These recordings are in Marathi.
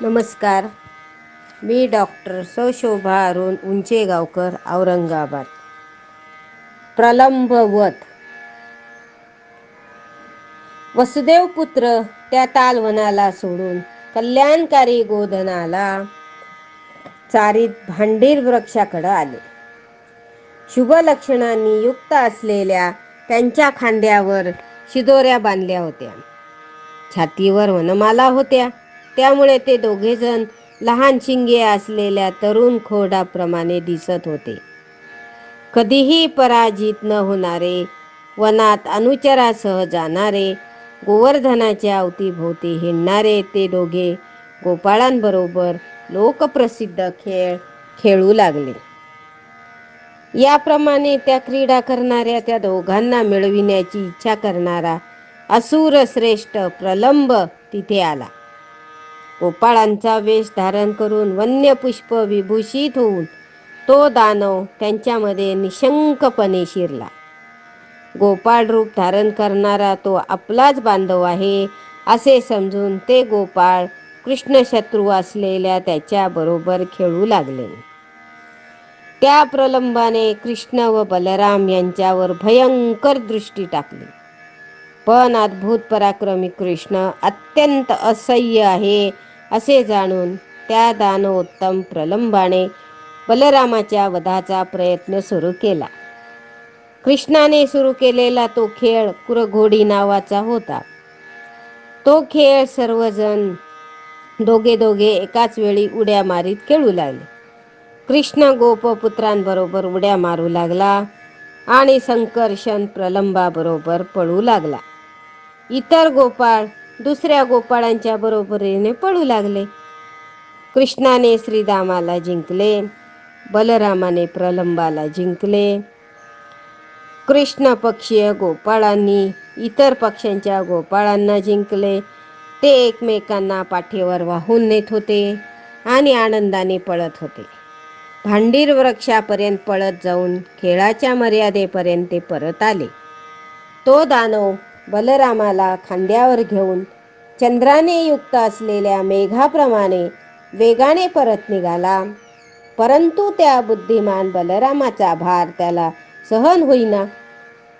नमस्कार. मी डॉक्टर सशोभा अरुण उंचेगावकर औरंगाबाद. प्रलंबवत. वसुदेव पुत्र त्या तालवनाला सोडून कल्याणकारी गोधनाला चारीत भांडीर वृक्षाकडे आले. शुभ लक्षणांनी युक्त असलेल्या त्यांच्या खांद्यावर शिदोऱ्या बांधल्या होत्या. छातीवर वनमाला होत्या. त्यामुळे ते दोघेजण लहान शिंगे असलेल्या तरुण खोडाप्रमाणे दिसत होते. कधीही पराजित न होणारे वनात अनुचरासह जाणारे गोवर्धनाच्या अवतीभोवती हिंडणारे ते दोघे गोपाळांबरोबर लोकप्रसिद्ध खेळ खेळू लागले. याप्रमाणे त्या क्रीडा करणाऱ्या त्या दोघांना मिळविण्याची इच्छा करणारा असुर श्रेष्ठ प्रलंब तिथे आला. गोपाळांचा वेश धारण करून वन्य पुष्प विभूषित होऊन तो दानव त्यांच्यामध्ये निशंकपणे शिरला. गोपाळ रूप धारण करणारा तो आपलाच बांधव आहे असे समजून ते गोपाळ कृष्ण शत्रू असलेल्या त्याच्याबरोबर खेळू लागले. त्या प्रलंबाने कृष्ण व बलराम यांच्यावर भयंकर दृष्टी टाकली. पण अद्भुत पराक्रमी कृष्ण अत्यंत असह्य आहे असे जाणून त्या दानोत्तम प्रलंबाने बलरामाच्या वधाचा प्रयत्न सुरू केला. कृष्णाने सुरू केलेला तो खेळ कुरघोडी नावाचा होता. तो खेळ सर्वजण दोघे दोघे एकाच वेळी उड्या मारीत खेळू लागले. कृष्ण गोपपुत्रांबरोबर उड्या मारू लागला आणि संकर्षण प्रलंबाबरोबर पळू लागला. इतर गोपाळ दुसऱ्या गोपाळांच्या बरोबरीने पळू लागले. कृष्णाने श्रीरामाला जिंकले बलरामाने प्रलंबाला जिंकले. कृष्ण पक्षीय गोपाळांनी इतर पक्ष्यांच्या गोपाळांना जिंकले. ते एकमेकांना पाठीवर वाहून नेत होते आणि आनंदाने पळत होते. भांडीर वृक्षापर्यंत पळत जाऊन खेळाच्या मर्यादेपर्यंत ते परत आले. तो दानव बलरामाला खांद्यावर घेऊन चंद्राने युक्त असलेल्या मेघाप्रमाणे वेगाने परत निघाला. परंतु त्या बुद्धिमान बलरामाचा भार त्याला सहन होईना.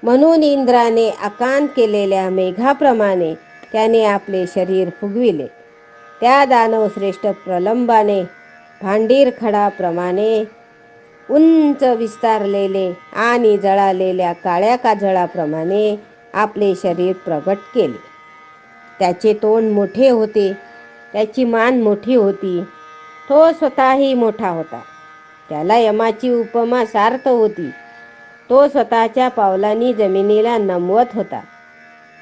म्हणून इंद्राने आकांत केलेल्या मेघाप्रमाणे त्याने आपले शरीर फुगविले. त्या दानवश्रेष्ठ प्रलंबाने भांडीर खडाप्रमाणे उंच विस्तारलेले आणि जळालेल्या काळ्या काजळाप्रमाणे आपले शरीर प्रगट केले. त्याचे तोंड मोठे होते त्याची मान मोठी होती. तो स्वतःही मोठा होता. त्याला यमाची उपमा सार्थ होती. तो स्वतःच्या पावलांनी जमिनीला नमवत होता.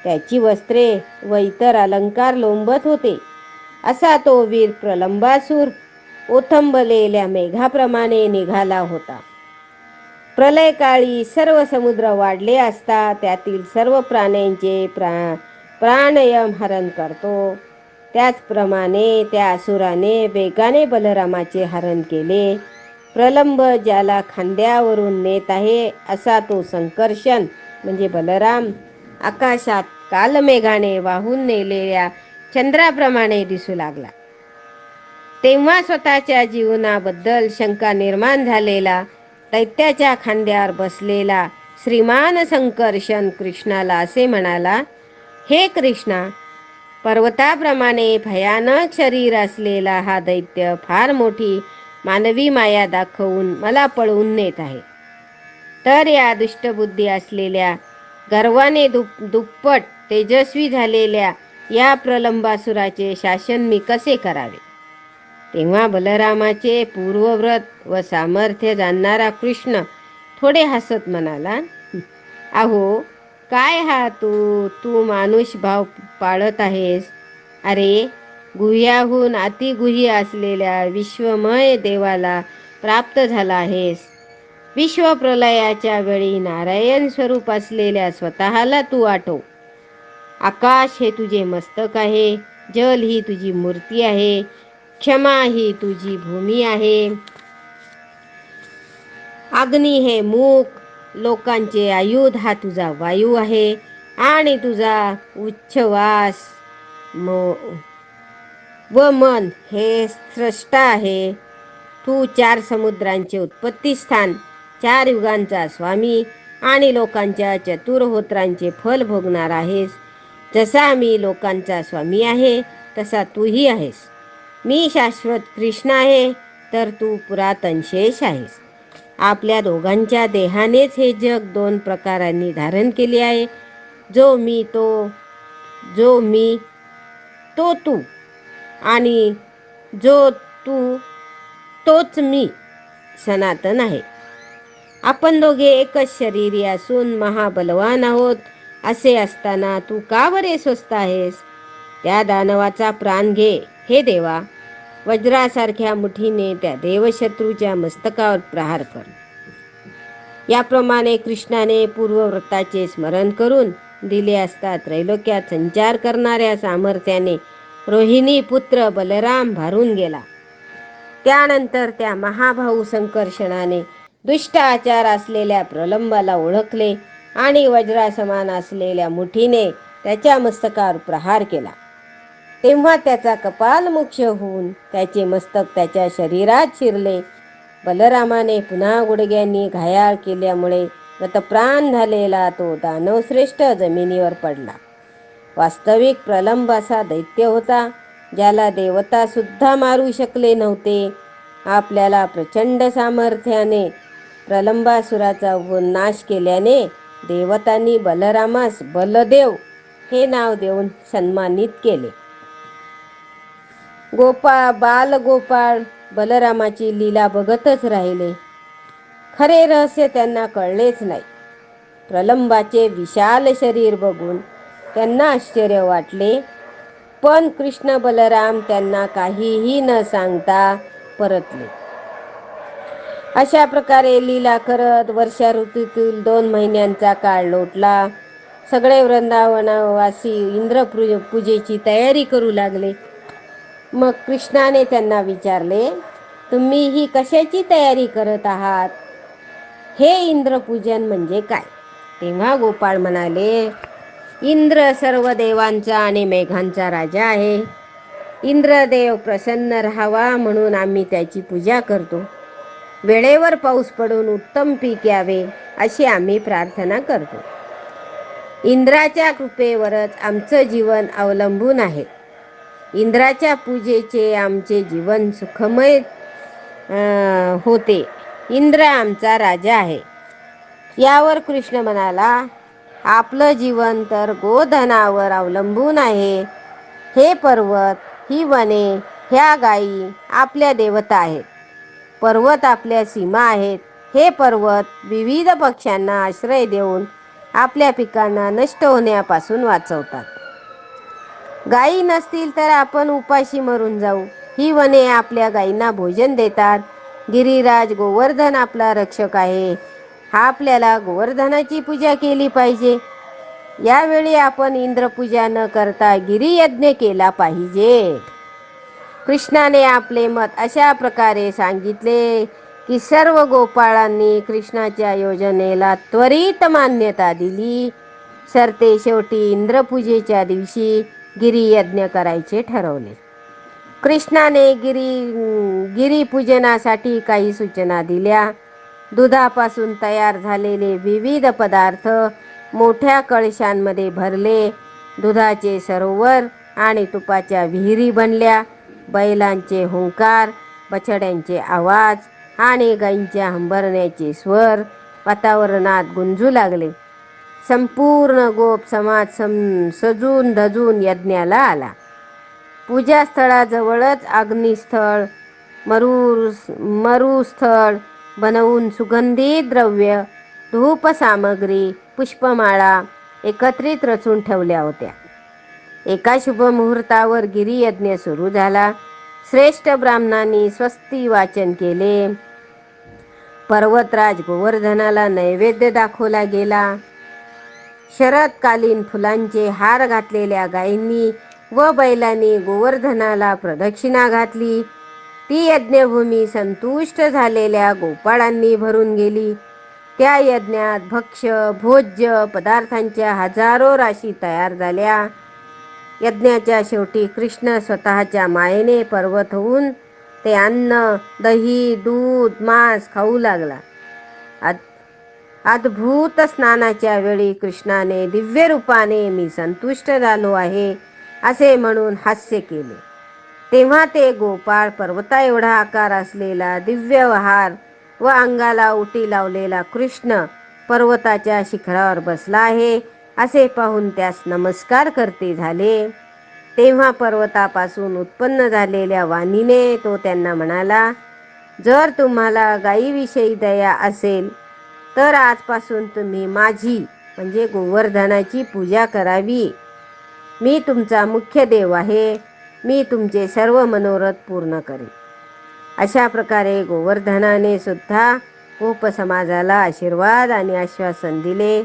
त्याची वस्त्रे व इतर अलंकार लोंबत होते. असा तो वीर प्रलंबासूर ओथंबलेल्या मेघाप्रमाणे निघाला होता. प्रलयकाळी सर्व समुद्र वाढले असता त्यातील सर्व प्राण्यांचे प्रा प्राणयम हरण करतो. त्याचप्रमाणे त्या असुराने वेगाने बलरामाचे हरण केले. प्रलंब ज्याला खांद्यावरून नेत आहे असा तो संकर्षण म्हणजे बलराम आकाशात कालमेघाने वाहून नेलेल्या चंद्राप्रमाणे दिसू लागला. तेव्हा स्वतःच्या जीवनाबद्दल शंका निर्माण झालेला दैत्याच्या खांद्यावर बसलेला श्रीमान संकर्षण कृष्णाला असे म्हणाला हे कृष्णा पर्वताप्रमाणे भयानक शरीर असलेला हा दैत्य फार मोठी मानवी माया दाखवून मला पळवून नेत आहे. तर या दुष्टबुद्धी असलेल्या गर्वाने दुप दुप्पट तेजस्वी झालेल्या या प्रलंबासुराचे शासन मी कसे करावे? तेव्हा बलरामाचे पूर्वव्रत व सामर्थ्य जाणणारा कृष्ण थोडे हसत म्हणाला अहो काय हा तू तू मानुष भाव पाळत आहेस? अरे गुह्याहून अतिगुह्य असलेल्या विश्वमय देवाला प्राप्त झाला आहेस. विश्वप्रलयाच्या वेळी नारायण स्वरूप असलेल्या स्वतःला तू आठव आकाश हे तुझे मस्तक आहे जल ही तुझी मूर्ती आहे क्षमा ही तुझी भूमी आहे. अग्नी हे मूक लोकांचे आयुध हा तुझा वायू आहे आणि तुझा उच्छवास व मन हे स्रष्टा आहे. तू चार समुद्रांचे उत्पत्ती स्थान चार युगांचा स्वामी आणि लोकांच्या चतुर्होत्रांचे फल भोगणार आहेस. जसा मी लोकांचा स्वामी आहे तसा तूही आहेस. मी शाश्वत कृष्ण आहे तर तू पुरातन शेष आहेस. आपल्या दोघांच्या देहानेच हे जग दोन प्रकारांनी धारण केले आहे. जो मी तो जो मी तो तू. आणि जो तू तोच मी सनातन आहे. आपण दोघे एकच शरीरी असून महाबलवान आहोत. असे असताना तू का बरे स्वस्त आहेस? त्या दानवाचा प्राण घे हे देवा. वज्रासारख्या मुठीने त्या देवशत्रूच्या मस्तकावर प्रहार कर याप्रमाणे कृष्णाने पूर्वव्रताचे स्मरण करून दिले असता त्रैलोक्यात संचार करणाऱ्या सामर्थ्याने रोहिणी पुत्र बलराम भारून गेला. त्यानंतर त्या महाभाऊ संकर्षणाने दुष्ट आचार असलेल्या प्रलंबाला ओळखले आणि वज्रासमान असलेल्या मुठीने त्याच्या मस्तकावर प्रहार केला. तेव्हा त्याचा कपाल मुख्य होऊन त्याचे मस्तक त्याच्या शरीरात शिरले. बलरामाने पुन्हा गुडघ्यांनी घायाळ केल्यामुळे गतप्राण झालेला तो दानवश्रेष्ठ जमिनीवर पडला. वास्तविक प्रलंब असा दैत्य होता ज्याला देवता सुद्धा मारू शकले नव्हते. आपल्याला प्रचंड सामर्थ्याने प्रलंबासुराचा नाश केल्याने देवतांनी बलरामास बलदेव हे नाव देऊन सन्मानित केले. गोपाळ बाल गोपाळ बलरामाची लीला बघतच राहिले. खरे रहस्य त्यांना कळलेच नाही. प्रलंबाचे विशाल शरीर बघून त्यांना आश्चर्य वाटले. पण कृष्ण बलराम त्यांना काहीही न सांगता परतले. अशा प्रकारे लीला करत वर्षा ऋतूतील दोन महिन्यांचा काळ लोटला. सगळे वृंदावनवासी इंद्रपूजेची तयारी करू लागले. मग कृष्णाने त्यांना विचारले तुम्ही ही कशाची तयारी करत आहात? हे इंद्रपूजन म्हणजे काय? तेव्हा गोपाळ म्हणाले इंद्र सर्व देवांचा आणि मेघांचा राजा आहे. इंद्रदेव प्रसन्न राहावा म्हणून आम्ही त्याची पूजा करतो. वेळेवर पाऊस पडून उत्तम पीक यावे अशी आम्ही प्रार्थना करतो. इंद्राच्या कृपेवरच आमचं जीवन अवलंबून आहे. इंद्राच्या पूजेचे आमचे जीवन सुखमय होते. इंद्र आमचा राजा आहे. यावर कृष्ण म्हणाला आपलं जीवन तर गोधनावर अवलंबून आहे. हे पर्वत ही वने ह्या गायी आपल्या देवता आहेत. पर्वत आपल्या सीमा आहेत. हे पर्वत विविध पक्ष्यांना आश्रय देऊन आपल्या पिकांना नष्ट होण्यापासून वाचवतात. गायी नसतील तर आपण उपाशी मरून जाऊ. ही वने आपल्या गायींना भोजन देतात. गिरिराज गोवर्धन आपला रक्षक आहे. हा आपल्याला गोवर्धनाची पूजा केली पाहिजे. यावेळी आपण इंद्रपूजा न करता गिरियज्ञ केला पाहिजे. कृष्णाने आपले मत अशा प्रकारे सांगितले की सर्व गोपाळांनी कृष्णाच्या योजनेला त्वरित मान्यता दिली. सरते शेवटी इंद्रपूजेच्या दिवशी गिरियज्ञ करायचे ठरवले. कृष्णाने गिरी गिरीपूजनासाठी काही सूचना दिल्या. दुधापासून तयार झालेले विविध पदार्थ मोठ्या कळशांमध्ये भरले. दुधाचे सरोवर आणि तुपाच्या विहिरी बनल्या. बैलांचे हुंकार बछड्यांचे आवाज आणि गाईंच्या हंबरण्याचे स्वर वातावरणात गुंजू लागले. संपूर्ण गोप समाज सम सजून धजून यज्ञाला आला. पूजास्थळाजवळच अग्निस्थळ मरू मरुस्थळ बनवून सुगंधी द्रव्य धूप सामग्री पुष्पमाळा एकत्रित रचून ठेवल्या होत्या. एका शुभ मुहूर्तावर गिरियज्ञ सुरू झाला. श्रेष्ठ ब्राह्मणांनी स्वस्ती वाचन केले. पर्वतराज गोवर्धनाला नैवेद्य दाखवला गेला. शरदकालीन फुलांचे हार घातलेल्या गायींनी व बैलांनी गोवर्धनाला प्रदक्षिणा घातली. ती यज्ञभूमी संतुष्ट झालेल्या गोपाळांनी भरून गेली. त्या यज्ञात भक्ष्य भोज्य पदार्थांच्या हजारो राशी तयार झाल्या. यज्ञाच्या शेवटी कृष्ण स्वतःच्या मायेने पर्वत होऊन ते अन्न दही दूध मांस खाऊ लागला. अद्भुत स्नानाच्या वेळी कृष्णाने दिव्य रूपाने मी संतुष्ट झालो आहे असे म्हणून हास्य केले. तेव्हा ते गोपाळ पर्वता एवढा आकार असलेला दिव्य वहार व अंगाला उटी लावलेला कृष्ण पर्वताच्या शिखरावर बसला आहे असे पाहून त्यास नमस्कार करते झाले. तेव्हा पर्वतापासून उत्पन्न झालेल्या वाणीने तो त्यांना म्हणाला जर तुम्हाला गायीविषयी दया असेल तर आजपासून तुम्ही माझी म्हणजे गोवर्धनाची पूजा करावी. मी तुमचा मुख्य देव आहे. मी तुमचे सर्व मनोरथ पूर्ण करेन. अशा प्रकारे गोवर्धनाने सुद्धा गोप समाजाला आशीर्वाद आणि आश्वासन दिले.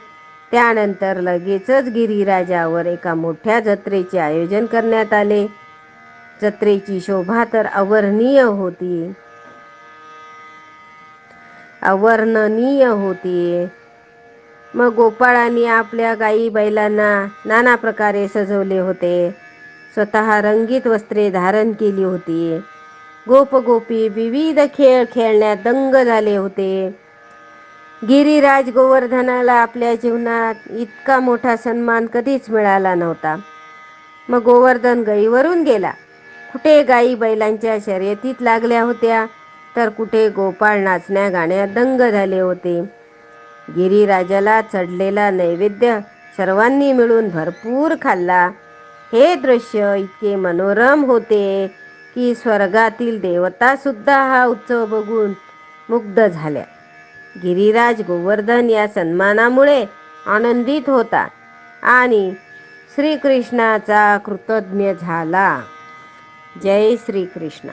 त्यानंतर लगेचच गिरिराजावर एका मोठ्या जत्रेचे आयोजन करण्यात आले. जत्रेची शोभा तर अवर्णीय होती. अवर्णनीय होती. मग गोपाळांनी आपल्या गाई बैलांना नाना प्रकारे सजवले होते. स्वतः रंगीत वस्त्रे धारण केली होती. गोप गोपी विविध खेळ खेळण्यात दंग झाले होते. गिरिराज गोवर्धनाला आपल्या जीवनात इतका मोठा सन्मान कधीच मिळाला नव्हता. मग गोवर्धन गायीवरून गेला. कुठे गाई बैलांच्या शर्यतीत लागल्या होत्या? तर कुठे गोपाळ नाचण्या गाण्यात दंग झाले होते. गिरिराजाला चढलेला नैवेद्य सर्वांनी मिळून भरपूर खाल्ला. हे दृश्य इतके मनोरम होते की स्वर्गातील देवता सुद्धा हा उत्सव बघून मुग्ध झाल्या. गिरीराज गोवर्धन या सन्मानामुळे आनंदित होता आणि श्रीकृष्णाचा कृतज्ञ झाला. जय श्रीकृष्ण.